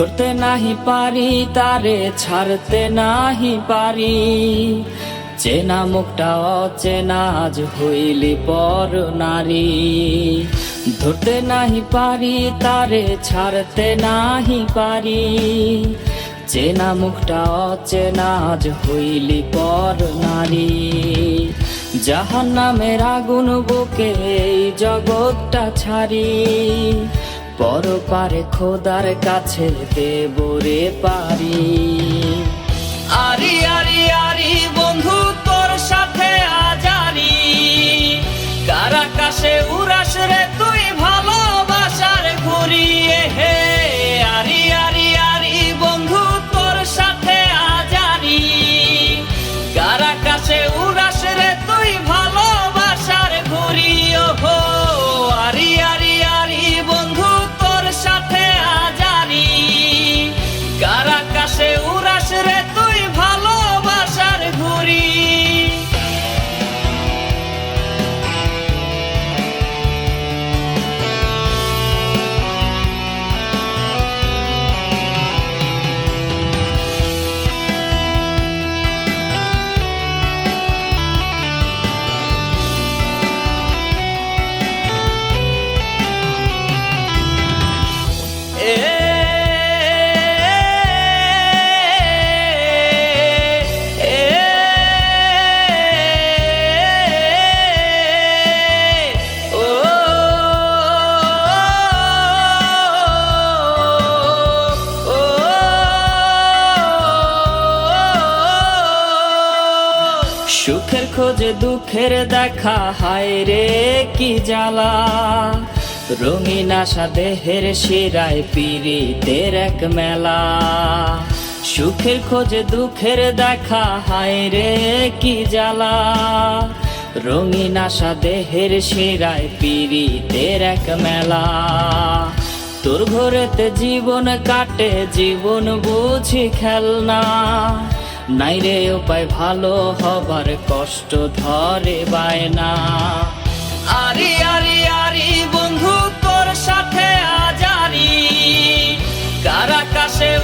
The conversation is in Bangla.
ধরতে নাহি পারি, তারে ছাড়তে নাহি পারি। চেনা মুখটা অচেনা, আজ হইলি পর নারী। ধরতে নাহি পারি, তারে ছাড়তে নাহি পারি। চেনা মুখটা অচেনা, আজ হইলি পর নারী। জাহান নামের আগুন বুকে এই জগৎটা ছাড়ি। পর পারে খোদার কাছে দেবরে পারি। আরি আরি উড়াস রে সুখের খোঁজে, দুঃখের দেখা, হায় রে, কি জ্বালা। রঙিন আশা, দেহের শিরায় পিরিতের এক মেলা। সুখের খোঁজে, দুঃখের দেখা, হায় রে, কি জ্বালা। রঙিন আশা, দেহের শিরায় পিরিতের এক মেলা। তোর ঘরেতে জীবন কাটে, জীবন বুঝি খেলনা। নাই রে উপায় ভালো হবার কষ্ট ধরে বায় না। আরে আরে আরে, বন্ধু, তোর সাথে আজারি কারাকাশে